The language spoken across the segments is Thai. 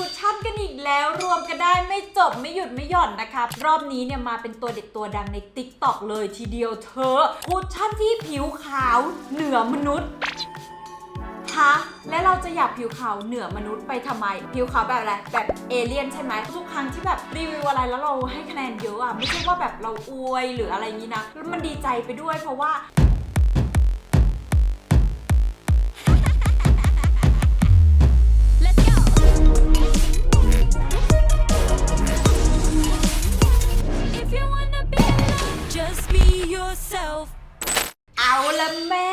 คุชชั่นกันอีกแล้วรวมกันได้ไม่จบไม่หยุดไม่หย่อนนะคะ รอบนี้เนี่ยมาเป็นตัวเด็ดตัวดังใน t ิ k t o k เลยทีเดียวเธอ คุชชั่นที่ผิวขาวเหนือมนุษย์คะและเราจะอยากผิวขาวเหนือมนุษย์ไปทำไม ผิวขาวแบบอะไร แบบเอเลี่ยนใช่ไหมทุกครั้งที่แบบรีวิวอะไรแล้วเราให้คะแนนเยอะอะไม่ใช่ว่าแบบเราอวยหรืออะไรงนี้นะแล้วมันดีใจไปด้วยเพราะว่า yourself. เอาละแม่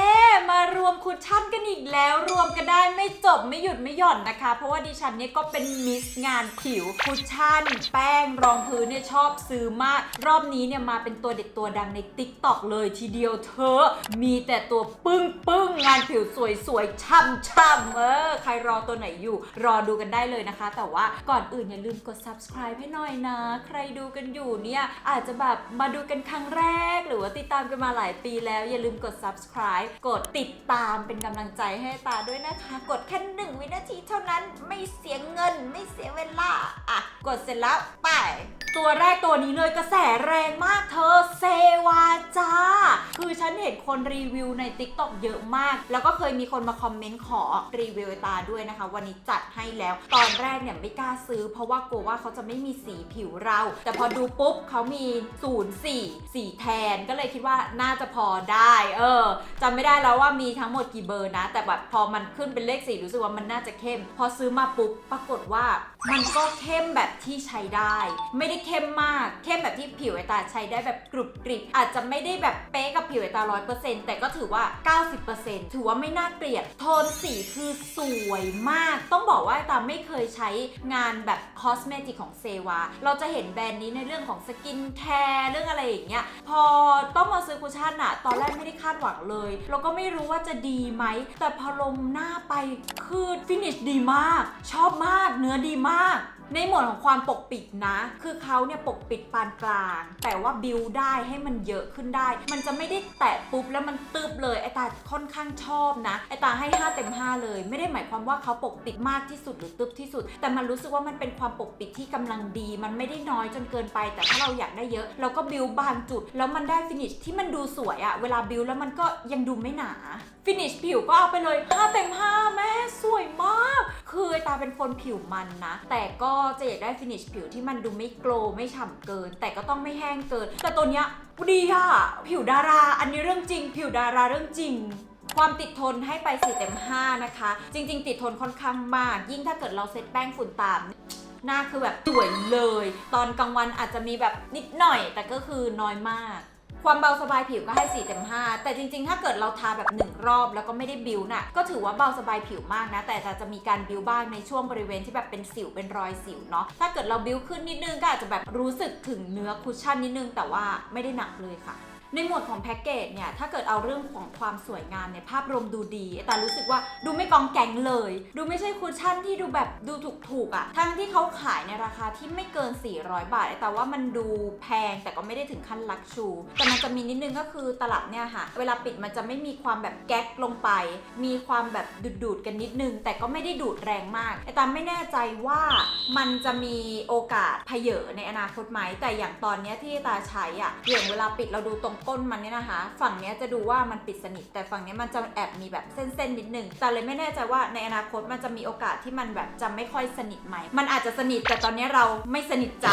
มารวมคุชชั่นกันอีกแล้ว รวมกันได้ไม่จบไม่หยุดไม่หย่อนนะคะ เพราะว่าดิฉันเนี่ยก็เป็นมิสงานผิวคุชชั่น แป้งรองพื้นเนี่ยชอบซื้อมาก รอบนี้เนี่ยมาเป็นตัวเด็ดตัวดังใน t ิ k t o k เลยทีเดียวเธอ มีแต่ตัวปึ้งปึ้งงานผิวสวยสวยช่ำช่ำเออใครรอตัวไหนอยู่ รอดูกันได้เลยนะคะ แต่ว่าก่อนอื่นอย่าลืมกด subscribe ให้หน่อยนะ ใครดูกันอยู่เนี่ยอาจจะแบบมาดูกันครั้งแรก หรือว่าติดตามกันมาหลายปีแล้วอย่าลืมกด subscribe กดติดตามเป็นกำลังใจให้ตาด้วยนะคะ กดแค่หนึ่งวินาทีเท่านั้นไม่เสียเงินไม่เสียเวลาอะกดเสร็จแล้วไป ตัวแรกตัวนี้เลยกระแสแรงมากเธอเซวาจ้าคือฉันเห็นคนรีวิวใน t ิ k t o k เยอะมาก แล้วก็เคยมีคนมาคอมเมนต์ขอรีวิวตาด้วยนะคะ วันนี้จัดให้แล้ว ตอนแรกเนี่ยไม่กล้าซื้อ เพราะว่ากลัวว่าเขาจะไม่มีสีผิวเรา แต่พอดูปุ๊บเขามี 04 สีแทนก็เลยคิดว่าน่าจะพอได้เออจำไม่ได้แล้วว่ามีทั้งหมดกี่เบอร์นะ แต่แบบพอมันขึ้นเป็นเลขสีรู้สึกว่ามันน่าจะเข้ม พอซื้อมาปุ๊บปรากฏว่ามันก็เข้มแบบที่ใช้ได้ ไม่ได้เข้มมาก เข้มแบบที่ผิวไอตาใช้ได้แบบกรุบกริบอาจจะไม่ได้แบบเป๊ะกับผิวไอตา100%แต่ก็ถือว่า 90%ถือว่าไม่น่าเกลียด โทนสีคือสวยมาก ต้องบอกว่าไอตาไม่เคยใช้งานแบบคอสเมติกของเซวาเราจะเห็นแบรนด์นี้ในเรื่องของสกินแคร์เรื่องอะไรอย่างเงี้ยพอต้องมาซื้อคุชชั่นอะตอนแรกไม่ได้คาดหวังเลยแล้วก็ไม่รู้ว่าจะดีไหม แต่พอลงหน้าไปคือฟินิชดีมาก ชอบมากเนื้อดีมาก ในหมวดของความปกปิดนะ คือเขาเนี่ยปกปิดปานกลาง แต่ว่าบิวได้ให้มันเยอะขึ้นได้ มันจะไม่ได้แตะปุ๊บแล้วมันตึบเลยไอตาค่อนข้างชอบนะไอตาให้ 5 เต็ม 5 เลย ไม่ได้หมายความว่าเขาปกปิดมากที่สุดหรือตึบที่สุด แต่มันรู้สึกว่ามันเป็นความปกปิดที่กำลังดี มันไม่ได้น้อยจนเกินไป แต่ถ้าเราอยากได้เยอะเราก็บิวบางจุด แล้วมันได้ฟินิชที่มันดูสวยอะเวลาบิวแล้วมันก็ยังดูไม่หนาฟินิชผิวก็เอาไปเลย5เต็ม5แม่สวยมาก คือไอตาเป็นคนผิวมันนะ แต่ก็จะอยากได้ฟินิชผิวที่มันดูไม่โกลว์ไม่ฉ่ำเกิน แต่ก็ต้องไม่แห้งเกิน แต่ตัวเนี้ยดีอะผิวดารา อันนี้เรื่องจริง ผิวดาราเรื่องจริงความติดทนให้ไป4เต็ม5นะคะ จริง ๆ ติดทนค่อนข้างมาก ยิ่งถ้าเกิดเราเซตแป้งฝุ่นตามหน้าคือแบบสวยเลย ตอนกลางวันอาจจะมีแบบนิดหน่อย แต่ก็คือน้อยมาก ความเบาสบายผิวก็ให้4เต็ม5แต่จริงๆ ถ้าเกิดเราทาแบบ 1 รอบแล้วก็ไม่ได้บิวน่ะ ก็ถือว่าเบาสบายผิวมากนะ แต่จะมีการบิวบ้างในช่วงบริเวณที่แบบเป็นสิวเป็นรอยสิวเนาะ ถ้าเกิดเราบิวขึ้นนิดนึงก็อาจจะแบบรู้สึกถึงเนื้อคุชชั่นนิดนึง แต่ว่าไม่ได้หนักเลยค่ะ ในหมวดของแพ็กเกจเนี่ยถ้าเกิดเอาเรื่องของความสวยงามเนี่ยภาพรวมดูดี แต่รู้สึกว่าดูไม่กองแกงเลย ดูไม่ใช่คุชชั่นที่ดูแบบดูถูกๆอะ่ะทั้งที่เขาขายในราคาที่ไม่เกิน 400 บาท แต่ว่ามันดูแพงแต่ก็ไม่ได้ถึงขั้นลักชูแต่มันจะมีนิดนึงก็คือตลับเนี่ยค่ะ เวลาปิดมันจะไม่มีความแบบแก๊กลงไป มีความแบบดูดๆกันนิดนึง แต่ก็ไม่ได้ดูดแรงมากไอตาไม่แน่ใจว่ามันจะมีโอกาสเพเยอในอนาคตไหมแต่อย่างตอนเนี้ยที่ตาใช้อะอย่างเวลาปิดเราดูตรงก้นมันเนี่ยนะคะ ฝั่งเนี้ยจะดูว่ามันปิดสนิท แต่ฝั่งเนี้ยมันจะแอบมีแบบเส้นๆนิดนึงแต่เลยไม่แน่ใจว่าในอนาคตมันจะมีโอกาสที่มันแบบจะไม่ค่อยสนิทไหม มันอาจจะสนิทแต่ตอนนี้เราไม่สนิทใจ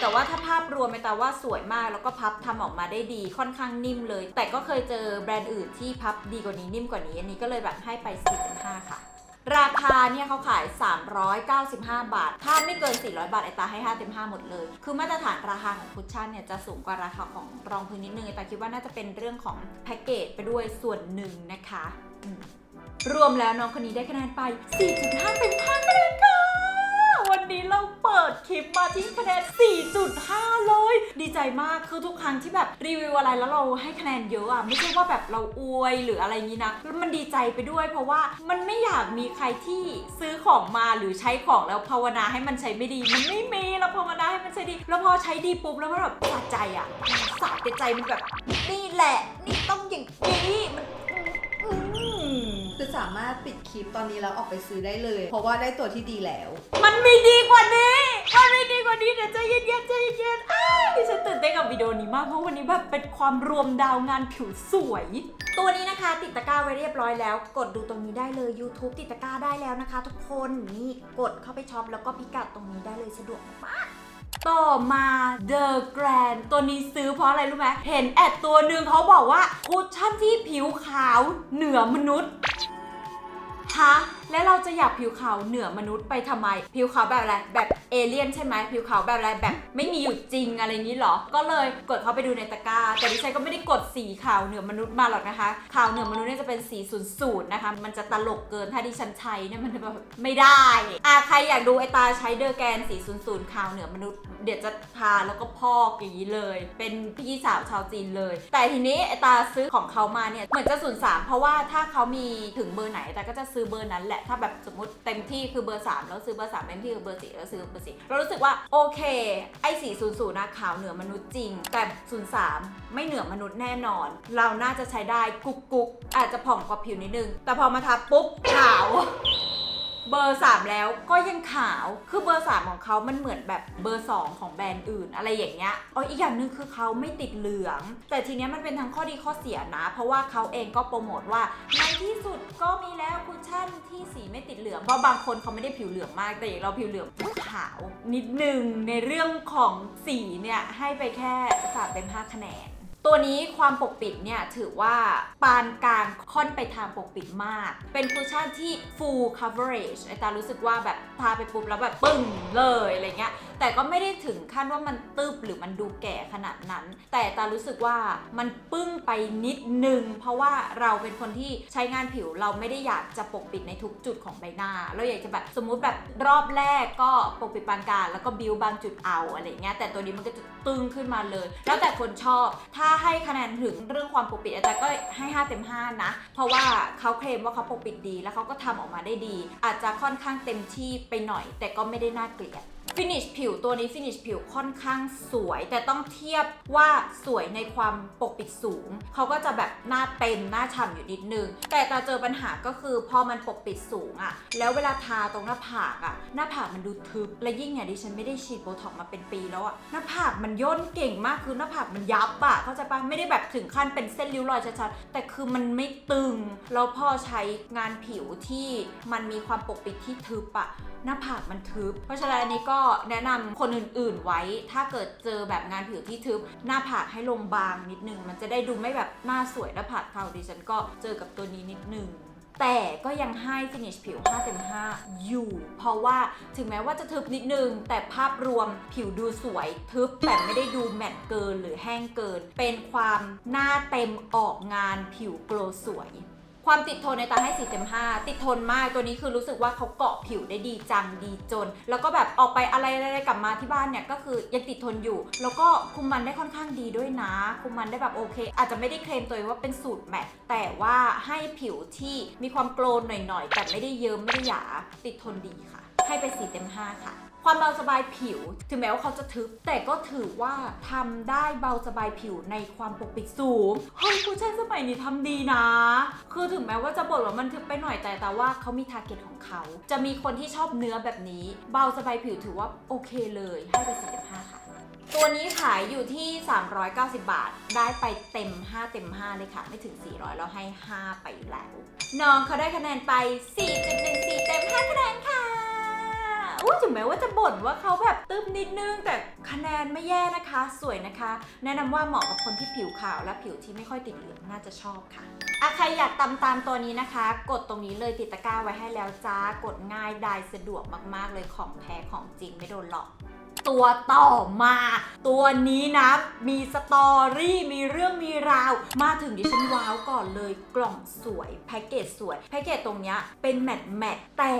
แต่ว่าถ้าภาพรวมไปตาว่าสวยมากแล้วก็พับทำออกมาได้ดีค่อนข้างนิ่มเลย แต่ก็เคยเจอแบรนด์อื่นที่พับดีกว่านี้นิ่มกว่านี้อันนี้ก็เลยแบบให้ไป4-5ค่ะ ราคาเนี่ยเขาขาย 395 บาท ถ้าไม่เกิน 400 บาทไอตาให้5เต็ม5หมดเลย คือมาตรฐานราคาของคุชชั่นเนี่ยจะสูงกว่าราคาของรองพื้นนิดนึงไอตาคิดว่าน่าจะเป็นเรื่องของแพ็กเกจไปด้วยส่วนหนึ่งนะคะ รวมแล้วน้องคนนี้ได้คะแนนไป 4.5เต็ม5คะแนนค่ะ วันนี้เราเปิดคลิปมาที่คะแนน 4.5 เลย ดีใจมากคือทุกครั้งที่แบบรีวิวอะไรแล้วเราให้คะแนนเยอะอะไม่ใช่ว่าแบบเราอวยหรืออะไรงี้นะมันดีใจไปด้วย เพราะว่ามันไม่อยากมีใครที่ซื้อของมาหรือใช้ของแล้วภาวนาให้มันใช้ไม่ดี มันไม่มีเราภาวนาให้มันใช้ดี แล้วพอใช้ดีปุ๊บแล้วมันแบบสะใจอะสะใจมันแบบนี่แหละนี่ต้อง สามารถปิดคลิปตอนนี้แล้วออกไปซื้อได้เลย เพราะว่าได้ตัวที่ดีแล้ว มันมีดีกว่านี้ มันมีดีกว่านี้เดี๋ยวใจเย็นๆใจเย็นๆอ้าวดิฉันตื่นเต้นกับวิดีโอนี้มากเพราะวันนี้แบบเป็นความรวมดาวงานผิวสวย ตัวนี้นะคะ ติดตะกร้าไว้เรียบร้อยแล้ว กดดูตรงนี้ได้เลย YouTube ติดตะกร้าได้แล้วนะคะ ทุกคนนี่กดเข้าไปช็อปแล้วก็พิกัดตรงนี้ได้เลยสะดวกมากต่อมา The Grand ตัวนี้ซื้อเพราะอะไรรู้ไหม เห็นแอดตัวหนึ่งเขาบอกว่าคุชชั่นที่ผิวขาวเหนือมนุษย์ ฮะและเราจะอยากผิวขาวเหนือมนุษย์ไปทำไม ผิวขาวแบบอะไร แบบเอเลี่ยนใช่ไหม ผิวขาวแบบอะไร แบบไม่มีอยู่จริงอะไรอย่างนี้เหรอ ก็เลยกดเข้าไปดูในตะกร้า แต่ดิฉันก็ไม่ได้กดสีขาวเหนือมนุษย์มาหรอกนะคะ ขาวเหนือมนุษย์เนี่ยจะเป็นสีศูนย์ศูนย์นะคะ มันจะตลกเกิน ถ้าดิฉันใช้เนี่ยมันแบบไม่ได้ อะใครอยากดูไอตาใช้เดอร์แกนสีศูนย์ศูนย์ขาวเหนือมนุษย์เดี๋ยวจะทาแล้วก็พอกอย่างนี้เลย เป็นพี่สาวชาวจีนเลย แต่ทีนี้ไอตาซื้อของเขามาเนี่ย เหมือนจะศูนย์สามเพราะว่าถ้าเขามีถึงเบอร์ไหนแต่ก็จะซื้อเบอร์นั้นแหละ ถ้าแบบสมมติเต็มที่คือเบอร์3แล้วซื้อเบอร์3เต็มที่คือเบอร์4แล้วซื้อเบอร์4เรารู้สึกว่าโอเค ไอ้4 0 0นย์ศูนย์นะขาวเหนือมนุษย์จริง แต่03ไม่เหนือมนุษย์แน่นอน เราน่าจะใช้ได้กุ๊กกุ๊กอาจจะผ่องกว่าผิวนิดนึง แต่พอมาทาปุ๊บขาว เบอร์ 3 แล้วก็ยังขาว คือเบอร์ 3 ของเขามันเหมือนแบบเบอร์ 2 ของแบรนด์อื่น อะไรอย่างเงี้ยอ๋ออีกอย่างหนึ่งคือเขาไม่ติดเหลือง แต่ทีเนี้ยมันเป็นทั้งข้อดีข้อเสียนะ เพราะว่าเขาเองก็โปรโมทว่าในที่สุดก็มีแล้วคุชชั่นที่สีไม่ติดเหลือง เพราะบางคนเขาไม่ได้ผิวเหลืองมาก แต่อย่างเราผิวเหลืองขาวนิดนึงในเรื่องของสีเนี่ยให้ไปแค่3เต็ม5คะแนน ตัวนี้ความปกปิดเนี่ยถือว่าปานกลางค่อนไปทางปกปิดมาก เป็นคุชชั่นที่ full coverage ไอตารู้สึกว่าแบบทาไปปุ๊บแล้วแบบปึ้งเลยอะไรเงี้ยแต่ก็ไม่ได้ถึงขั้นว่ามันตึบหรือมันดูแก่ขนาดนั้น แต่ตารู้สึกว่ามันปึ้งไปนิดนึง เพราะว่าเราเป็นคนที่ใช้งานผิวเราไม่ได้อยากจะปกปิดในทุกจุดของใบหน้า เราอยากจะแบบสมมุติแบบรอบแรกก็ปกปิดปานกลางแล้วก็บิวบางจุดเอาอะไรเงี้ยแต่ตัวนี้มันก็จะตึงขึ้นมาเลย แล้วแต่คนชอบ ถ้าให้คะแนนถึงเรื่องความปกปิดอาจารย์ก็ให้ 5 เต็ม 5 นะ เพราะว่าเขาเคลมว่าเขาปกปิดดี แล้วเขาก็ทำออกมาได้ดี อาจจะค่อนข้างเต็มที่ไปหน่อย แต่ก็ไม่ได้น่าเกลียด ฟินิชผิวตัวนี้ฟินิชผิวค่อนข้างสวย แต่ต้องเทียบว่าสวยในความปกปิดสูง เขาก็จะแบบหน้าเต็มหน้าฉ่ำอยู่นิดนึง แต่ตาเจอปัญหาก็คือพอมันปกปิดสูงอะแล้วเวลาทาตรงหน้าผากอะหน้าผากมันดูทึบ และยิ่งเนี่ยดิฉันไม่ได้ฉีดโบท็อกซ์มาเป็นปีแล้วอะหน้าผากมันย่นเก่งมากคือหน้าผากมันยับอะเข้าใจปะไม่ได้แบบถึงขั้นเป็นเส้นริ้วรอยชัดๆแต่คือมันไม่ตึงแล้วพอใช้งานผิวที่มันมีความปกปิดที่ทึบอะ หน้าผากมันทึบ เพราะฉะนั้นอันนี้ก็แนะนำคนอื่นๆไว้ ถ้าเกิดเจอแบบงานผิวที่ทึบ หน้าผากให้ลงบางนิดนึง มันจะได้ดูไม่แบบหน้าสวยหน้าผากเขาดิฉันก็เจอกับตัวนี้นิดนึงแต่ก็ยังให้ finish ผิว 5 เต็ม 5 อยู่ เพราะว่าถึงแม้ว่าจะทึบนิดนึง แต่ภาพรวมผิวดูสวยทึบ แต่ไม่ได้ดูแมตต์เกินหรือแห้งเกิน เป็นความหน้าเต็มออกงานผิวโกลสวย ความติดทนในตาให้ 4 เต็ม 5 ติดทนมากตัวนี้คือรู้สึกว่าเขาเกาะผิวได้ดีจังดีจน แล้วก็แบบออกไปอะไรอะไรกลับมาที่บ้านเนี่ยก็คือยังติดทนอยู่ แล้วก็คุมมันได้ค่อนข้างดีด้วยนะ คุมมันได้แบบโอเค อาจจะไม่ได้เคลมตัวเองว่าเป็นสูตรแมทแต่ว่าให้ผิวที่มีความโกลนหน่อยๆ แต่ไม่ได้เยิ้มไม่ได้หยาติดทนดีค่ะ ให้ไป4เต็ม 5 ค่ะ ความเบาสบายผิว ถึงแม้ว่าเขาจะทึบ แต่ก็ถือว่าทำได้เบาสบายผิวในความปกปิดสูงเฮ้ยคุชชั่นสมัยนี้ทำดีนะ คือถึงแม้ว่าจะบ่นว่ามันทึบไปหน่อยแต่แต่ว่าเขามีทาร์เก็ตของเขา จะมีคนที่ชอบเนื้อแบบนี้ เบาสบายผิวถือว่าโอเคเลยให้ไป45ค่ะตัวนี้ขายอยู่ที่ 390 บาท ได้ไปเต็ม 5 เต็ม 5 เลยค่ะ ไม่ถึง 400แล้วให้ 5 ไปแล้ว น้องเขาได้คะแนนไป 4.14 เต็ม 5 คะแนนค่ะ อุ้ยถึงแม้ว่าจะบ่นว่าเขาแบบตึมนิดนึง แต่คะแนนไม่แย่นะคะ สวยนะคะ แนะนำว่าเหมาะกับคนที่ผิวขาวและผิวที่ไม่ค่อยติดเหลืองน่าจะชอบค่ะอะใครอยากตามตามตัวนี้นะคะ กดตรงนี้เลยติดตะกร้าไว้ให้แล้วจ้ากดง่ายได้สะดวกมากๆเลยของแท้ของจริงไม่โดนหลอก ตัวต่อมา ตัวนี้นะ มีสตอรี่มีเรื่องมีราว มาถึงดิฉันว้าวก่อนเลยกล่องสวยแพ็กเกจสวยแพ็กเกจตรงเนี้ยเป็นแมตต์แมตต์แต่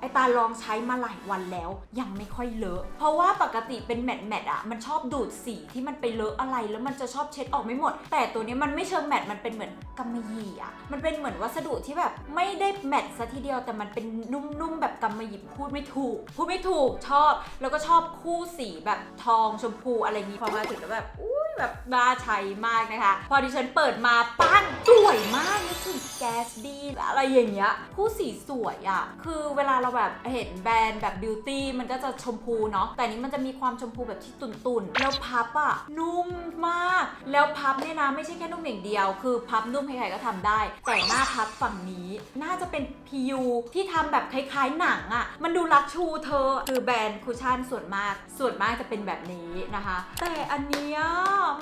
ไอตาลองใช้มาหลายวันแล้ว ยังไม่ค่อยเลอะ เพราะว่าปกติเป็นแมตต์แมตต์อะมันชอบดูดสีที่มันไปเลอะอะไรแล้วมันจะชอบเช็ดออกไม่หมด แต่ตัวนี้มันไม่เชิงแมตต์มันเป็นเหมือนกำมะหยี่อะมันเป็นเหมือนวัสดุที่แบบไม่ได้แมตต์ซะทีเดียวแต่มันเป็นนุ่มๆแบบกำมะหยี่พูดไม่ถูก พูดไม่ถูกชอบ แล้วก็ชอบคู่สีแบบทองชมพูอะไรนี้พอมาถึงแล้วแบบอุ้ยแบบน่าใช้มากนะคะ พอดิฉันเปิดมาปั้นสวยมากนึกถึง แก๊สดีอะไรอย่างเงี้ยผู้สีสวยอะ่ะ คือเวลาเราแบบเห็นแบรนด์แบบบิวตี้มันก็จะชมพูเนาะ แต่นี้มันจะมีความชมพูแบบที่ตุนๆ แล้วพับอะ่ะ นุ่มมาก แล้วพับเนี่ยนะไม่ใช่แค่นุ่มอย่างเดียว คือพับนุ่มใครๆก็ทำได้ แต่หน้าพับฝั่งนี้ น่าจะเป็น PU ที่ทำแบบคล้ายๆหนังอะ่ะ มันดูรักชูเธอ คือแบรนด์คุชชั่นส่วนมาก ส่วนมากจะเป็นแบบนี้นะคะ แต่อันเนี้ย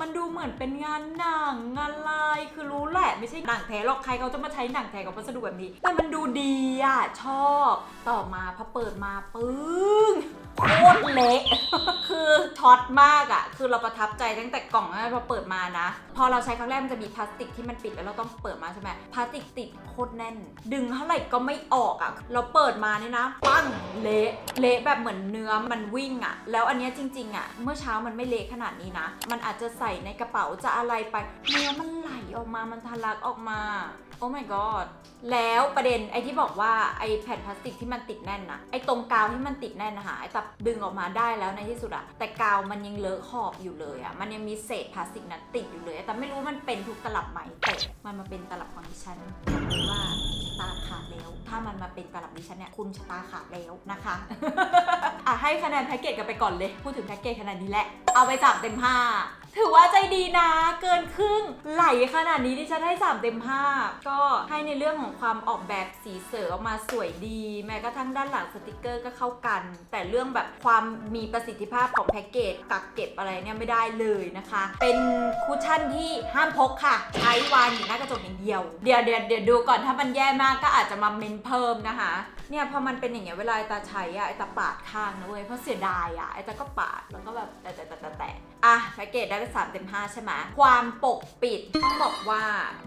มันดูเหมือนเป็นงานหนังงานลาย คือรู้แหละไม่ใช่หนังแท้หรอกใครเขาจะมาใช้หนังแท้กับวัสดุแบบนี้ แต่มันดูดีอะ ชอบ ต่อมาพอเปิดมาปึ้งโคตรเละคือ ช็อตมากอะ่ะคือเราประทับใจตั้งแต่กล่องนั้นพอเปิดมานะ พอเราใช้ครั้งแรกมันจะมีพลาสติกที่มันปิดแล้วเราต้องเปิดมาใช่ไหมพลาสติกติดโคตรแน่น ดึงเท่าไหร่ก็ไม่ออกอะ่ะเราเปิดมาเนี่ยนะ ปั้งเละเละแบบเหมือนเนื้อมันวิ่งอะ่ะแล้วอันเนี้ยจริงๆอะ่ะเมื่อเช้ามันไม่เละขนาดนี้นะ มันอาจจะใส่ในกระเป๋าจะอะไรไปเนื้อมันไหลออกมามันทะลักออกมาโอ้ my god แล้วประเด็นไอ้ที่บอกว่าไอ้แผ่นพลาสติกที่มันติดแน่นนะไอ้ตรงกาวที่มันติดแน่นนะคะไอ้ตับดึงออกมาได้แล้วในที่สุดอะแต่กาวมันยังเลอะขอบอยู่เลยอะมันยังมีเศษพลาสติกนั้นติดอยู่เลย แต่ไม่รู้มันเป็นทุกตลับไหมแต่มันมาเป็นตลับของดิฉันว่าชะตาขาดแล้ว ถ้ามันมาเป็นตลับดิฉันเนี่ยคุณชะตาขาดแล้วนะคะ อะให้คะแนนแพ็กเกจกันไปก่อนเลย พูดถึงแพ็กเกจขนาดนี้แหละ เอาไปสามเต็มห้าถือว่าใจดีนะ เกิน ครึ่ง ไหลขนาดนี้ดิฉันให้ 3 เต็ม 5 ก็ให้ในเรื่องของความออกแบบสีเสือออกมาสวยดี แม้กระทั่งด้านหลังสติกเกอร์ก็เข้ากัน แต่เรื่องแบบความมีประสิทธิภาพของแพ็กเกจกักเก็บอะไรเนี่ยไม่ได้เลยนะคะ เป็นคุชชั่นที่ห้ามพกค่ะ ใช้วางอยู่หน้ากระจกอย่างเดียว เดี๋ยวเดี๋ยวเดี๋ยวดูก่อนถ้ามันแย่มากก็อาจจะมาเมนเพิ่มนะคะเนี่ยพอมันเป็นอย่างเงี้ยเวลาไอตาใช้อะไอตาปาดข้างนะเว้ยเพราะเสียดายอะไอตาก็ปาดแล้วก็แบบแต่แต่แต่แต่ อะแพ็กเกจได้ไปสามเต็มห้าใช่ไหมความปกปิดต้องบอกว่า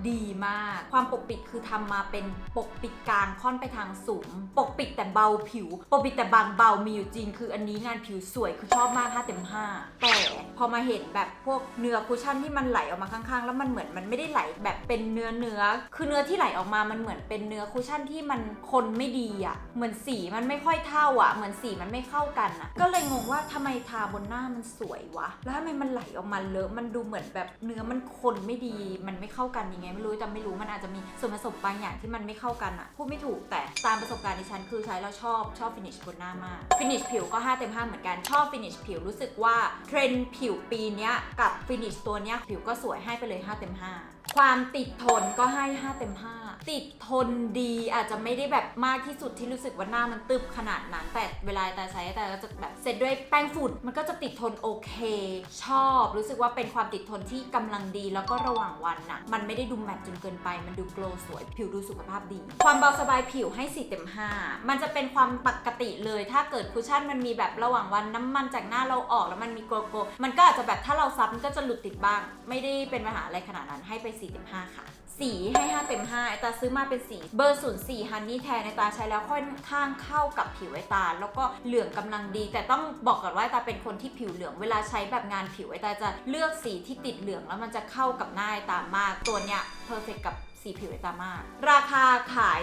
ดีมาก ความปกปิดคือทำมาเป็นปกปิดกลางค่อนไปทางสูง ปกปิดแต่เบาผิว ปกปิดแต่บางเบามีอยู่จริง คืออันนี้งานผิวสวยคือชอบมาก5เต็ม5แต่พอมาเห็นแบบพวกเนื้อคุชชั่นที่มันไหลออกมาข้างๆ แล้วมันเหมือนมันไม่ได้ไหลแบบเป็นเนื้อเนื้อ คือเนื้อที่ไหลออกมามันเหมือนเป็นเนื้อคุชชั่นที่มันคนไม่ดีอะ่ะ เหมือนสีมันไม่ค่อยเท่าอะ่ะ เหมือนสีมันไม่เข้ากันอะ่ะ ก็เลยงงว่าทำไมทาบนหน้ามันสวยวะแล้วำไมมันไหลออกมาเลอะมันดูเหมือนแบบเนื้อมันคนไม่ดีมันไม่เข้ากันยังไง ไม่รู้แต่ไม่รู้มันอาจจะมีส่วนผสมบางอย่างที่มันไม่เข้ากันอะ่ะพูดไม่ถูกแต่ตามประสบการณ์ดิฉันคือใช้แล้วชอบชอบฟินิชบนหน้ามากฟินิชผิวก็5เต็ม5เหมือนกันชอบฟินิชผิวรู้สึกว่าเทรนด์ผิวปีนี้กับฟินิชตัวเนี้ยผิวก็สวยให้ไปเลย5เต็ม5ความติดทนก็ให้ 5 เต็ม 5 ติดทนดีอาจจะไม่ได้แบบมากที่สุดที่รู้สึกว่าหน้ามันตึบขนาดนั้น แต่เวลาแต่ใช้แต่ก็จะแบบเสร็จด้วยแป้งฝุ่นมันก็จะติดทนโอเค ชอบรู้สึกว่าเป็นความติดทนที่กำลังดี แล้วก็ระหว่างวันน่ะมันไม่ได้ดูแมตต์จนเกินไป มันดูโกลสวย ผิวดูสุขภาพดี ความเบาสบายผิวให้4เต็ม5มันจะเป็นความปกติเลย ถ้าเกิดคุชชั่นมันมีแบบระหว่างวันน้ำมันจากหน้าเราออกแล้วมันมีโกโกลมันก็อาจจะแบบถ้าเราซับมันก็จะหลุดติดบ้าง ไม่ได้เป็นปัญหาอะไรขนาดนั้นให้ไป4เต็ม5ค่ะ สีให้5เต็ม5ไอตาซื้อมาเป็นสีเบอร์ 04ฮันนี่แทนไอตาใช้แล้วค่อนข้างเข้ากับผิวไอตา แล้วก็เหลืองกำลังดี แต่ต้องบอกก่อนว่าไอตาเป็นคนที่ผิวเหลืองเวลาใช้แบบงานผิวไอตาจะเลือกสีที่ติดเหลืองแล้วมันจะเข้ากับหน้าไอตามากตัวเนี้ยเพอร์เฟกกับ สีผิวไอตามาราคาขาย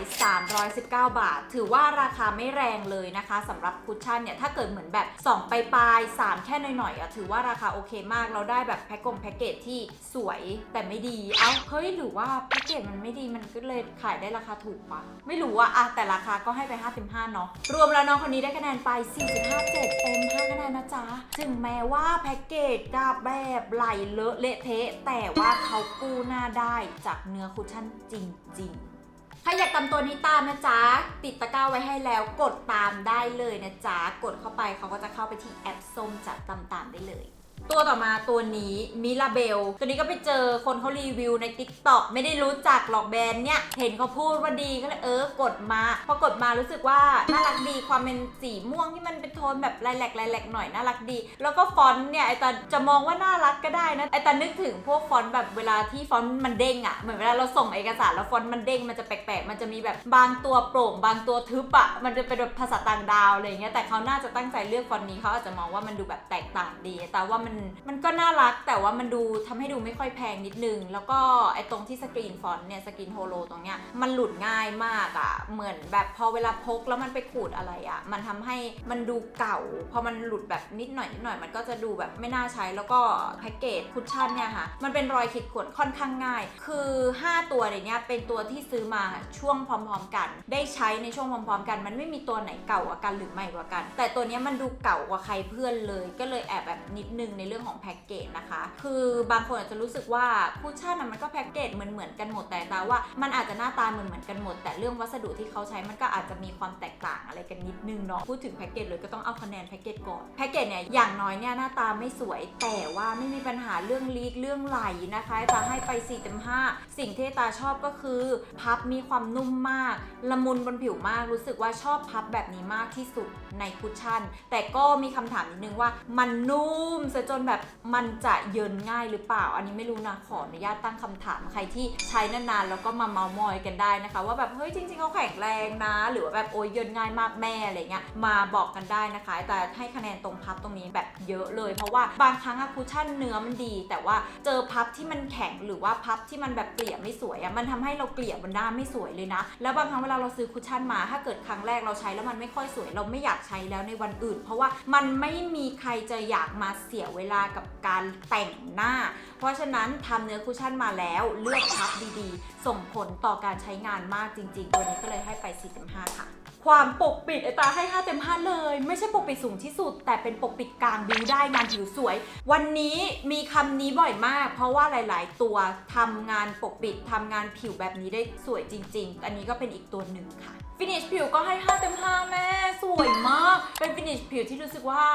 319 บาท ถือว่าราคาไม่แรงเลยนะคะสำหรับคุชชั่นเนี่ย ถ้าเกิดเหมือนแบบ 2 ไปปลาย3 แค่หน่อยๆอะถือว่าราคาโอเคมาก เราได้แบบแพ็กกงแพ็กเกจที่สวยแต่ไม่ดี เอ้า เฮ้ย หรือว่าแพ็กเกจมันไม่ดีมันก็เลยขายได้ราคาถูกปะไม่รู้อะอะแต่ราคาก็ให้ไป 5.5 เนาะรวมแล้วน้องคนนี้ได้คะแนนไป 45 7เต็ม5คะแนนนะจ๊ะถึงแม้ว่าแพ็กเกจจะแบบไหลเลอะเละเทะแต่ว่าเขากู้หน้าได้จากเนื้อคุชชั่นจริงๆถ้าอยากตามตัวนี้ตามนะจ๊ะ ติดตะกร้าไว้ให้แล้วกดตามได้เลยนะจ๊ะ กดเข้าไปเขาก็จะเข้าไปที่แอปส้มจะตามตามได้เลย ตัวต่อมาตัวนี้มิลาเบล ตัวนี้ก็ไปเจอคนเขารีวิวใน t ิ k t o k ไม่ได้รู้จักหรอกแบรนด์เนี่ย เห็นเขาพูดว่าดีก็เลยเออกดมา พอกดมารู้สึกว่าน่ารักดีความเป็นสีม่วงที่มันเป็นโทนแบบลายแหลกลายแหลกหน่อยน่ารักดี แล้วก็ฟอนต์เนี่ยไอตาจะมองว่าน่ารักก็ได้นะไอตานึกถึงพวกฟอนต์แบบเวลาที่ฟอนต์มันเด้งอะ่ะเหมือนเวลาเราส่งเอกสารแล้วฟอนต์มันเด้งมันจะแปลกๆ มันจะมีแบบบางตัวโปร่งบางตัวทึบอะ่ะมันจะเป็นแบบภาษาต่างดาวอะไรเงี้ยแต่เขาน่าจะตั้งใจเลือกฟอนต์นี้เขาอาจจะมองว่ามันดูแบบแตกต่างดี แต่ว่ามันมันก็น่ารักแต่ว่ามันดูทำให้ดูไม่ค่อยแพงนิดนึง แล้วก็ไอ้ตรงที่สกรีนฟอนต์เนี่ยสกรีนโฮโลตรงเนี้ยมันหลุดง่ายมากอะ่ะ เหมือนแบบพอเวลาพกแล้วมันไปขูดอะไรอะ่ะ มันทำให้มันดูเก่า พอมันหลุดแบบนิดหน่อยนิดหน่อยมันก็จะดูแบบไม่น่าใช้แล้วก็แพ็กเกจคุชชั่นเนี่ยค่ะ มันเป็นรอยขีดข่วนค่อนข้างง่าย คือ 5 ตัวเนี้ยเป็นตัวที่ซื้อมาช่วงพร้อมๆกัน ได้ใช้ในช่วงพร้อมๆกัน มันไม่มีตัวไหนเก่ากว่ากันหรือใหม่กว่ากัน แต่ตัวเนี้ยมันดูเก่ากว่าใครเพื่อนเลย ก็เลยแอบแบบนิดนึงในเรื่องของแพ็กเกจนะคะ คือบางคนอาจจะรู้สึกว่าคุชชั่นน่ะมันก็แพ็กเกจเหมือนเหมือนกันหมดแต่ตาว่า มันอาจจะหน้าตาเหมือนเหมือนกันหมด แต่เรื่องวัสดุที่เขาใช้มันก็อาจจะมีความแตกต่างอะไรกันนิดนึงเนาะพูดถึงแพ็กเกจเลยก็ต้องเอาคะแนนแพ็กเกจก่อนแพ็กเกจเนี่ยอย่างน้อยเนี่ยหน้าตาไม่สวย แต่ว่าไม่มีปัญหาเรื่องลีกเรื่องไหลนะคะตาให้ไป4เต็ม5สิ่งที่ตาชอบก็คือ พับมีความนุ่มมาก ละมุนบนผิวมากรู้สึกว่าชอบพับแบบนี้มากที่สุดในคุชชั่น แต่ก็มีคำถามนิดนึงว่ามันนุ่มซะจนแบบมันจะเยินง่ายหรือเปล่า อันนี้ไม่รู้นะขออนุญาตตั้งคำถามใครที่ใช้นานๆแล้วก็มาเมามอยกันได้นะคะ ว่าแบบเฮ้ยจริงๆเขาแข็งแรงนะ หรือว่าแบบโอ้ยเยินง่ายมากแม่อะไรเงี้ยมาบอกกันได้นะคะ แต่ให้คะแนนตรงพับตรงนี้แบบเยอะเลย เพราะว่าบางครั้งอะคุชชั่นเนื้อมันดี แต่ว่าเจอพับที่มันแข็งหรือว่าพับที่มันแบบเกลี่ยไม่สวยอะมันทำให้เราเกลี่ยบนหน้าไม่สวยเลยนะ แล้วบางครั้งเวลาเราซื้อคุชชั่นมา ถ้าเกิดครั้งแรกเราใช้แล้วมันไม่ค่อยสวย เราไม่อยากใช้แล้วในวันอื่น เพราะว่ามันไม่มีใครจะอยากมาเสียเววลากับการแต่งหน้า เพราะฉะนั้นทำเนื้อคุชชั่นมาแล้วเลือกพับดีๆ ส่งผลต่อการใช้งานมากจริงๆ ตัวนี้ก็เลยให้ไป4เต็ม5ค่ะ ความปกปิดไอตาให้ 5 เต็ม 5 เลย ไม่ใช่ปกปิดสูงที่สุด แต่เป็นปกปิดกลางบิวได้งานผิวสวย วันนี้มีคำนี้บ่อยมาก เพราะว่าหลาย ๆ ตัวทำงานปกปิดทำงานผิวแบบนี้ได้สวยจริง ๆ อันนี้ก็เป็นอีกตัวหนึ่งค่ะ ฟินิชผิวก็ให้ 5 เต็ม 5 แม่ สวยมาก เป็นฟินิชผิวที่รู้สึกว่า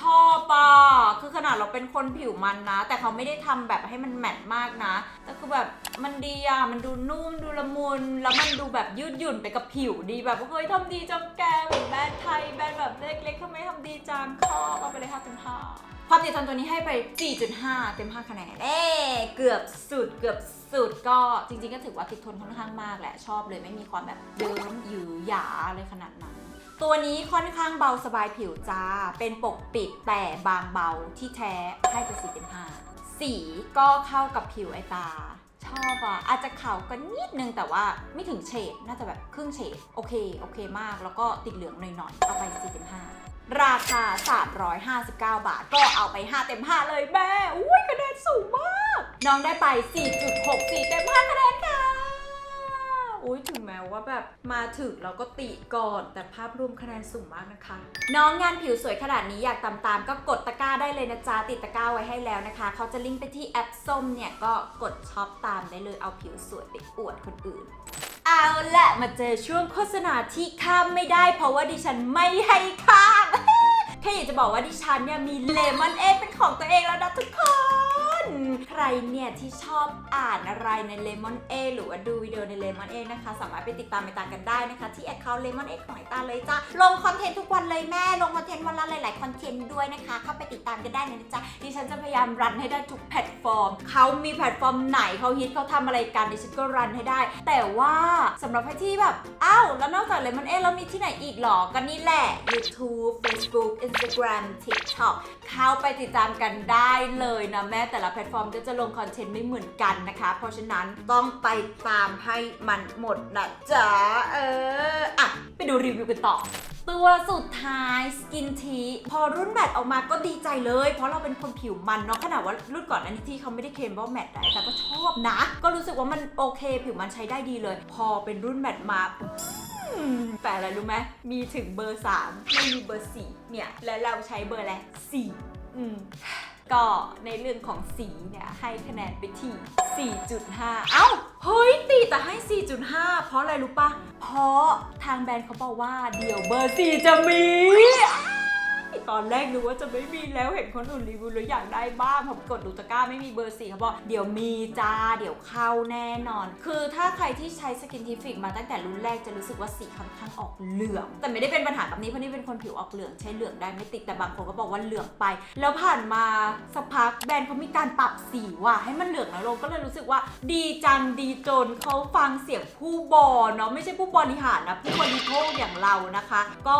ชอบอะคือขนาดเราเป็นคนผิวมันนะ แต่เขาไม่ได้ทำแบบให้มันแมทมากนะ แต่คือแบบมันดีอะ มันดูนุ่ม ดูละมุน แล้วมันดูแบบยืดหยุ่นไปกับผิวดีแบบเฮ้ยทำดีจังแกเหมือนแบรนด์ไทยแบรนด์แบบเล็กๆทำไมทำดีจังชอบเอาไปเลย5เต็ม 5 ความติดทนตัวนี้ให้ไป 4.5 เต็ม 5 คะแนน เอ๊เกือบสุด เกือบสุด สุดก็จริงๆก็ถือว่าติดทนค่อนข้างมากแหละชอบเลยไม่มีความแบบเดิมหยือหยาอะไรขนาดนั้น ตัวนี้ค่อนข้างเบาสบายผิวจ้า เป็นปกปิดแต่บางเบาที่แท้ให้ไป4เต็ม5สีก็เข้ากับผิวไอตา ชอบอะอาจจะขาวกันนิดนึงแต่ว่าไม่ถึงเฉดน่าจะแบบครึ่งเฉดโอเคโอเคมาก แล้วก็ติดเหลืองหน่อยๆเอาไป4เต็ม5ราคา 359 บาท ก็เอาไป 5 เต็ม 5 เลยแม่ อุ้ยคะแนนสูงมาก น้องได้ไป 4.64เต็ม5คะแนนค่ะ อุ้ยถึงแม้ว่าแบบมาถึงเราก็ติก่อน แต่ภาพรวมคะแนนสูงมากนะคะ น้องงานผิวสวยขนาดนี้อยากตามตามก็กดตะกร้าได้เลยนะจ๊ะ ติดตะกร้าไว้ให้แล้วนะคะ เขาจะลิงก์ไปที่แอปส้มเนี่ย ก็กดช็อปตามได้เลยเอาผิวสวยไปอวดคนอื่นเอาละมาเจอช่วงโฆษณาที่ข้ามไม่ได้ เพราะว่าดิฉันไม่ให้ข้าม แค่อยากจะบอกว่าดิฉันเนี่ยมีเลมอนเอเป็นของตัวเองแล้วนะทุกคน ใครเนี่ยที่ชอบอ่านอะไรในเลมอนเอหรือว่าดูวิดีโอในเลมอนเอนะคะ สามารถไปติดตามไปตามกันได้นะคะ ที่แอคเคาท์เลมอนเอของไอตาเลยจ้าลงคอนเทนต์ทุกวันเลยแม่ ลงคอนเทนต์วันละหลายๆคอนเทนต์ด้วยนะคะเข้าไปติดตามกันได้นะจ๊ะดิฉันจะพยายามรันให้ได้ทุกแพลตฟอร์มเขามีแพลตฟอร์มไหนเขาฮิตเขาทำอะไรกันดิฉันก็รันให้ได้ แต่ว่าสำหรับใครที่แบบอ้าวแล้วนอกจากเลมอนเอแล้วมีที่ไหนอีกหรอก็นี่แหละ YouTube Facebook Instagram TikTok เข้าไปติดตามกันได้เลยนะแม่แต่ละแพลตฟอร์มก็จะลงคอนเทนต์ไม่เหมือนกันนะคะ เพราะฉะนั้นต้องไปตามให้มันหมดนะจ๊ะ เออ อะ ไปดูรีวิวกันต่อตัวสุดท้ายสกินทีพอรุ่นแมตออกมาก็ดีใจเลย เพราะเราเป็นคนผิวมันเนาะขนาดว่ารุ่นก่อนอันนี้ที่เขาไม่ได้เคลมว่าแมตต์ได้แต่ก็ชอบนะ ก็รู้สึกว่ามันโอเค ผิวมันใช้ได้ดีเลย พอเป็นรุ่นแมตมา แต่อะไรรู้ไหมมีถึงเบอร์ 3 ไม่มีเบอร์ 4 เนี่ย และเราใช้เบอร์อะไร4อืมก็ในเรื่องของสีเนี่ยให้คะแนนไปที่ 4.5 เอ้า เฮ้ย ตีแต่ให้ 4.5 เพราะอะไรรู้ปะเพราะทางแบรนด์เขาบอกว่าเดี๋ยวเบอร์ 4 จะมี ตอนแรกนึกว่าจะไม่มีแล้วเห็นคนอื่นรีวิวแล้วอยากได้บ้างผมกดดูตะกร้าไม่มีเบอร์สี่เขาบอกเดี๋ยวมีจ้าเดี๋ยวเข้าแน่นอน คือถ้าใครที่ใช้สกินทิฟิกมาตั้งแต่รุ่นแรกจะรู้สึกว่าสีค่อนข้างออกเหลือง แต่ไม่ได้เป็นปัญหากับนี้เพราะนี่เป็นคนผิวออกเหลืองใช้เหลืองได้ไม่ติดแต่บางคนก็บอกว่าเหลืองไป แล้วผ่านมาสักพักแบรนด์เขามีการปรับสีว่ะให้มันเหลืองน้อยลงก็เลยรู้สึกว่า ดีจังดีจนเขาฟังเสียงผู้บอเนาะไม่ใช่ผู้บริหารนะผู้บริโภคอย่างเรานะคะ ก็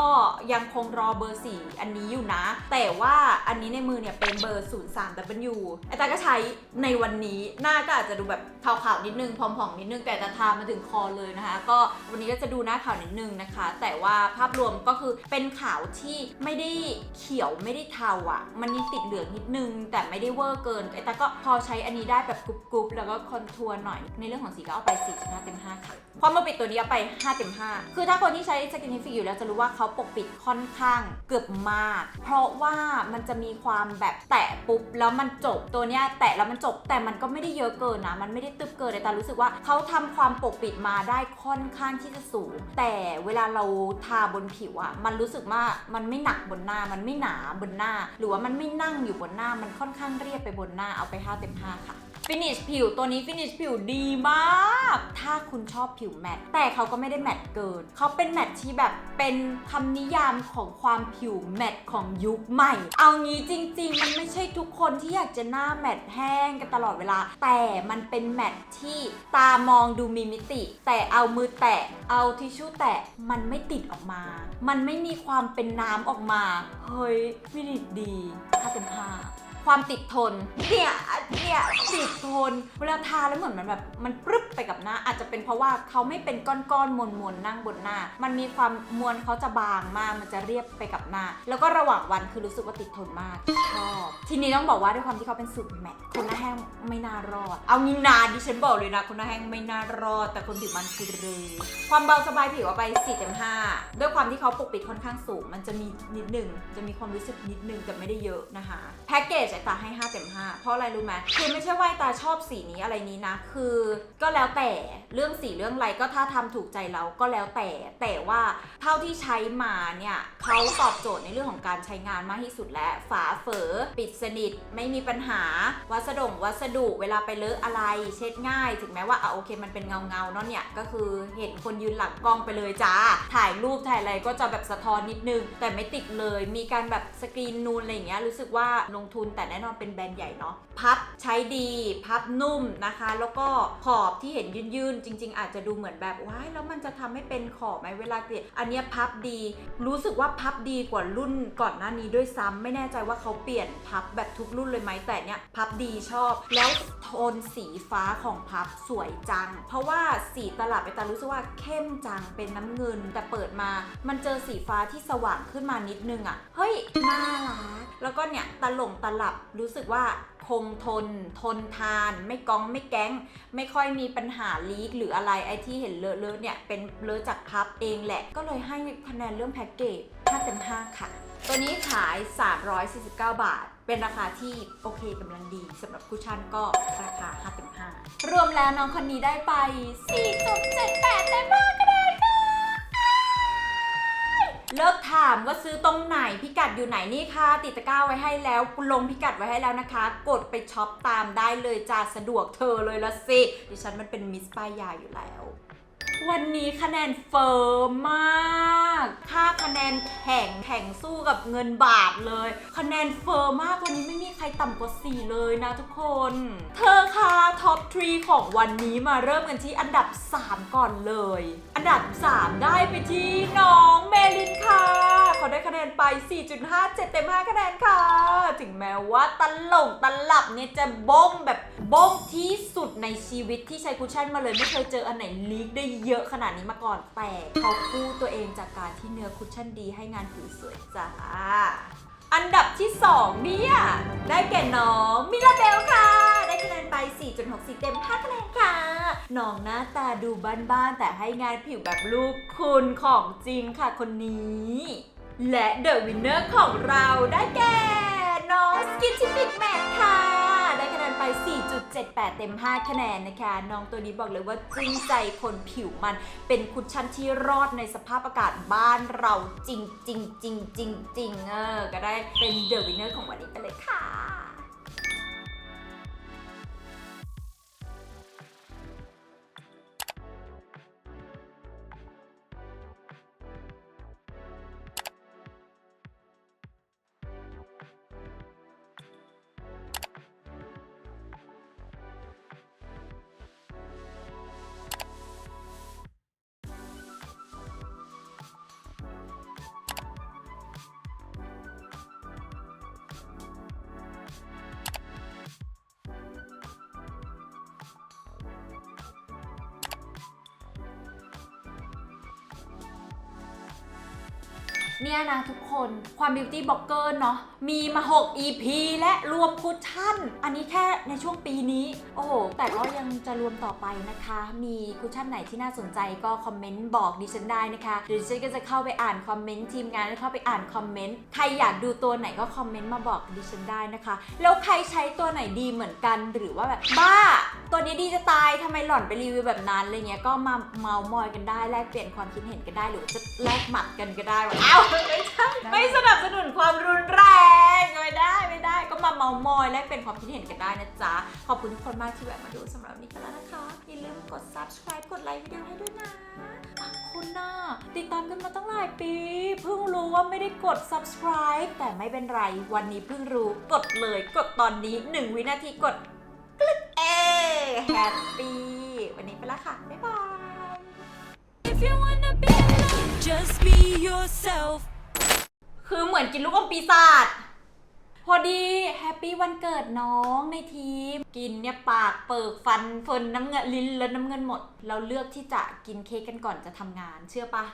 ยังคงรอเบอร์สี่อันนี้อยู่อยู่นะ แต่ว่าอันนี้ในมือเนี่ยเป็นเบอร์ 03W ไอตาก็ใช้ในวันนี้หน้าก็อาจจะดูแบบขาวๆนิดนึงพองๆนิดนึงแต่ตาทามาถึงคอเลยนะคะ ก็วันนี้ก็จะดูหน้าขาวนิดนึงนะคะ แต่ว่าภาพรวมก็คือเป็นขาวที่ไม่ได้เขียวไม่ได้เทาอะ่ะ มันมีติดเหลืองนิดนึง แต่ไม่ได้เวอร์เกินไอตาก็พอใช้อันนี้ได้แบบกรุบๆแล้วก็คอนทัวร์หน่อยในเรื่องของสีก็เอาไป4.5เต็ม5ค่ะความปกปิดตัวนี้เอาไป5เต็ม5คือถ้าคนที่ใช้สกินทิฟิกอยู่แล้วจะรู้ว่าเขาปกปิดค่อนข้างเกือบมากเพราะว่ามันจะมีความแบบแตะปุ๊บแล้วมันจบตัวเนี้ยแตะแล้วมันจบแต่มันก็ไม่ได้เยอะเกินนะมันไม่ได้ตึบเกินเลยแต่รู้สึกว่าเขาทำความปกปิดมาได้ค่อนข้างที่จะสูง แต่เวลาเราทาบนผิวอะมันรู้สึกว่ามันไม่หนักบนหน้ามันไม่หนาบนหน้า หรือว่ามันไม่นั่งอยู่บนหน้ามันค่อนข้างเรียบไปบนหน้าเอาไป5เต็ม5ค่ะ ฟินิชผิวตัวนี้ฟินิชผิวดีมาก ถ้าคุณชอบผิวแมตต์แต่เขาก็ไม่ได้แมตต์เกิน เขาเป็นแมตต์ที่แบบเป็นคำนิยามของความผิวแมตต์ของยุคใหม่ เอางี้จริง ๆ มันไม่ใช่ทุกคนที่อยากจะหน้าแมตต์แห้งกันตลอดเวลา แต่มันเป็นแมตต์ที่ตามองดูมีมิติ แต่เอามือแตะ เอาทิชชู่แตะมันไม่ติดออกมา มันไม่มีความเป็นน้ำออกมา เฮ้ยฟินิชดีถ้าเป็นผ้า ความติดทน เนี่ย เนี่ยติดทน เวลาทาแล้วเหมือนมันแบบมันปรึบไปกับหน้า อาจจะเป็นเพราะว่าเขาไม่เป็นก้อนๆมวลๆนั่งบนหน้า มันมีความมวลเขาจะบางมาก มันจะเรียบไปกับหน้า แล้วก็ระหว่างวันคือรู้สึกว่าติดทนมากชอบทีนี้ต้องบอกว่าด้วยความที่เขาเป็นสูตรแมทคนหน้าแห้งไม่น่ารอด เอางี้นาดิฉันบอกเลยนะคนหน้าแห้งไม่น่ารอด แต่คนผิวมันคือเรือความเบาสบายผิวเอาไป4.5ด้วยความที่เขาปกปิดค่อนข้างสูง มันจะมีนิดหนึ่งจะมีความรู้สึกนิดหนึ่งแต่ไม่ได้เยอะนะคะแพ็กเกจตาให้ 5 เต็ม 5 เพราะอะไรรู้ไหมคือไม่ใช่ว่าตาชอบสีนี้อะไรนี้นะ คือก็แล้วแต่เรื่องสีเรื่องอะไรก็ถ้าทำถูกใจเราก็แล้วแต่ แต่ว่าเท่าที่ใช้มาเนี่ยเขาตอบโจทย์ในเรื่องของการใช้งานมากที่สุดและฝาเฝอปิดสนิทไม่มีปัญหาวัสดงวัสดุเวลาไปเลอะอะไรเช็ดง่าย ถึงแม้ว่าอะโอเคมันเป็นเงาเงาเนาะเนี่ยก็คือเห็นคนยืนหลังกล้องไปเลยจ้า ถ่ายรูปถ่ายอะไรก็จะแบบสะท้อนนิดนึง แต่ไม่ติดเลยมีการแบบสกรีนนูนอะไรอย่างเงี้ยรู้สึกว่าลงทุนแต่แน่นอนเป็นแบรนด์ใหญ่เนาะพับใช้ดีพับนุ่มนะคะ แล้วก็ขอบที่เห็นยืนๆจริง ๆ อาจจะดูเหมือนแบบว้ายแล้วมันจะทำให้เป็นขอบไหมเวลาเกลี่ยอันเนี้ยพับดี รู้สึกว่าพับดีกว่ารุ่นก่อนหน้านี้ด้วยซ้ำไม่แน่ใจว่าเขาเปลี่ยนพับแบบทุกรุ่นเลยไหมแต่เนี้ยพับดีชอบ แล้วโทนสีฟ้าของพับสวยจัง เพราะว่าสีตลับไปตารู้สึกว่าเข้มจังเป็นน้ำเงิน แต่เปิดมามันเจอสีฟ้าที่สว่างขึ้นมานิดนึงอะ่ะเฮ้ยน่ารักแล้วก็เนี่ยตลงตลับรู้สึกว่าคงทน ทนทาน ไม่กองไม่แก๊ง ไม่ค่อยมีปัญหาลีกหรืออะไรไอที่เห็นเลอะเลอะเนี่ยเป็นเลอะจากพับเองแหละ ก็เลยให้คะแนนเรื่องแพ็กเกจ5เต็ม5ค่ะ ตัวนี้ขาย 349 บาท เป็นราคาที่โอเคกำลังดีสำหรับคุชชั่นก็ราคา5เต็ม5รวมแล้วน้องคนนี้ได้ไป 4.78เต็ม5คะแนนค่ะ เลิกถามว่าซื้อตรงไหนพิกัดอยู่ไหนนี่ค่ะ ติดตะกร้าไว้ให้แล้วลงพิกัดไว้ให้แล้วนะคะ กดไปช็อปตามได้เลยจ้าสะดวกเธอเลยละสิดิฉันมันเป็นมิสป้ายยาอยู่แล้ว วันนี้คะแนนเฟิร์มมาก ค่าคะแนนแข่งแข่งสู้กับเงินบาทเลย คะแนนเฟิร์มมากวันนี้ไม่มีใครต่ำกว่า 4 เลยนะทุกคน เธอคะท็อป3ของวันนี้มาเริ่มกันที่อันดับ 3 ก่อนเลย อันดับ 3 ได้ไปที่น้องเมลินค่ะเขาได้คะแนนไป 4.57เต็ม5คะแนนค่ะ ถึงแม้ว่าตลงตลับเนี่ยจะบ้มแบบบ้มที่สุดในชีวิตที่ใช้คุชชั่นมาเลยไม่เคยเจออันไหนลีกได้เยเยอะขนาดนี้มาก่อนแต่เขากู้ตัวเองจากการที่เนื้อคุชชั่นดีให้งานผิวสวยจ้าอันดับที่2เนี่ยได้แก่น้องมิลาเบลค่ะ ได้คะแนนไป 4.64 เต็ม 5 คะแนนค่ะ น้องหน้าตาดูบ้านๆแต่ให้งานผิวแบบลูกคุณของจริงค่ะคนนี้ และเดอะวินเนอร์ของเราได้แก่ น้องสกินทิฟิกแมทค่ะ ไป 4.78 เต็ม 5 คะแนนนะคะ น้องตัวนี้บอกเลยว่าจริงใจคนผิวมัน เป็นคุชชั่นที่รอดในสภาพอากาศบ้านเราจริงจริงจริงจริงจริงเออก็ได้เป็นเดอะวินเนอร์ของวันนี้ไปเลยค่ะ เนี่ยนะทุกคนความบิวตี้บล็อกเกอร์เนาะมีมา 6 EP และรวมคุชชั่น อันนี้แค่ในช่วงปีนี้ โอ้โห แต่ก็ยังจะรวมต่อไปนะคะ มีคุชชั่นไหนที่น่าสนใจก็คอมเมนต์บอกดิฉันได้นะคะเดี๋ยวดิฉันก็จะเข้าไปอ่านคอมเมนต์ทีมงานเข้าไปอ่านคอมเมนต์ใครอยากดูตัวไหนก็คอมเมนต์มาบอกดิฉันได้นะคะ แล้วใครใช้ตัวไหนดีเหมือนกันหรือว่าแบบบ้า ตัวนี้ดีจะตายทำไมหล่อนไปรีวิวแบบนั้นอะไรเงี้ยก็มาเมาส์มอยกันได้แลกเปลี่ยนความคิดเห็นกันได้หรือว่าจะแลกหมัดกันก็ได้ว่าอ้าวไม่ใช่ไม่สนับสนุนความรุนแรงไม่ได้ไม่ได้ ก็มาเมาส์มอยแลกเปลี่ยนความคิดเห็นกันได้นะจ๊ะขอบคุณทุกคนมากที่แวะมาดูสำหรับวันนี้กันแล้วนะคะอย่าลืมกด subscribe กดไลค์วิดีโอให้ด้วยนะบางคนน่ะติดตามกันมาตั้งหลายปีเพิ่งรู้ว่าไม่ได้กด subscribe แต่ไม่เป็นไรวันนี้เพิ่งรู้กดเลยกดตอนนี้ 1 วินาทีกด เอ้แฮปปี้วันนี้ไปละค่ะ บ๊ายบาย If you wanna be alone, just be yourself. คือเหมือนกินลูกอมปีศาจพอดีแฮปปี้วันเกิดน้องในทีม กินเนี่ยปากเปิกฟันเฟินน้ำเงินลิ้นแล้วน้ำเงินหมด เราเลือกที่จะกินเค้กกันก่อนจะทำงานเชื่อปะ